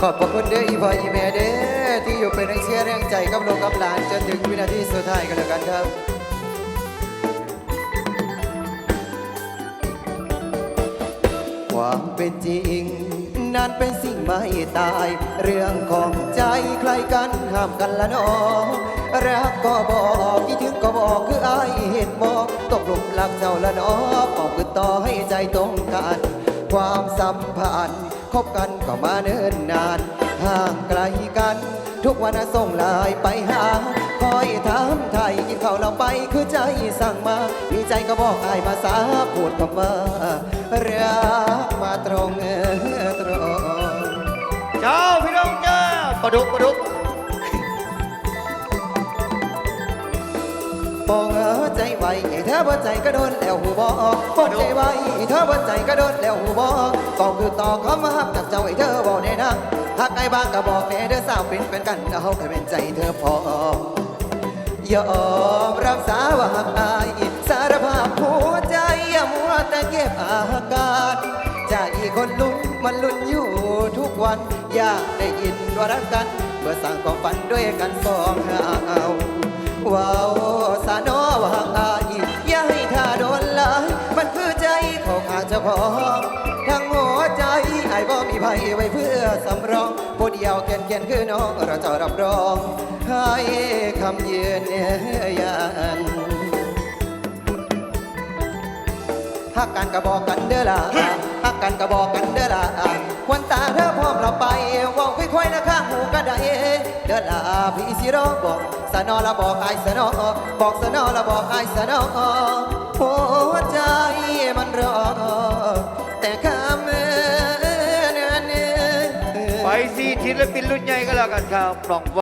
ขอบพระคุณเด้ออีพ่ออีแม่เด้อที่อยู่เป็นแรงเชียร์แรงใจกับลูกกับหลานจนถึงวินาทีสุดท้ายกันแล้วกันครับความเป็นจริงนั้นเป็นสิ่งไม่ตาย เรื่องของใจใครกันห้ามกันละน้องรักก็บอกคิดถึงก็บอกคืออายเห็นบอกตกหลุมรักเจ้าละน้องบอกคือต่อให้ใจตรงกัน ความสัมพันธ์ คบกันก็มาเนิ่นนาน ห่างไกลกัน ทุกวันส่งลายไปหา คอยถามไทยกินข้าวเราไปคือใจสั่งมามีใจก็บอกอายภาษาพูดคำว่ารักมาตรงตรงเจ้าพี่น้องเจ้าปลาดุกปลาดุกบอกเอ ไว้เธอบ่ใจก็โดนแล้วหูบอกบอกใจไว้ให้เธอบ่ใจก็โดนแล้วหูบอกก็คือต่อคำมาหักจากเจ้าให้เธอบอกแน่นะหากไอ้บ้างก็บอกแน่เด้อสาวเป็นเป็นกันเอาแค่เป็นใจเธอพอยอมรับสาว่าหักอายสารภาพหัวใจอย่ามัวแต่เก็บอาการใจคนลุ้นมันลุ้นอยู่ทุกวัน อยากได้ยินว่ารักกันเพื่อสร้างความฝันด้วยกันสองเอาว้า เจ้าของทั้งหัวใจไอ้บ่มีภัยไว้เพื่อสำรองผู้เดียวเขียนเขียนคือน้องเราจะรับรอง ให้คำยืนยันหักกันก็บอกกันเด้อล่ะหักกันก็บอกกันเด้อล่ะควันตาเธอพร้อมเราไปว่าค่อยๆนะข้างหูก็ได้เด้อล่ะพี่สิรอบอกสนอละบอกไอ้สนอบอกสนอละบอกไอ้สนอ สิศิลปินรุ่นใหญ่ก็แล้วกันครับปล่อง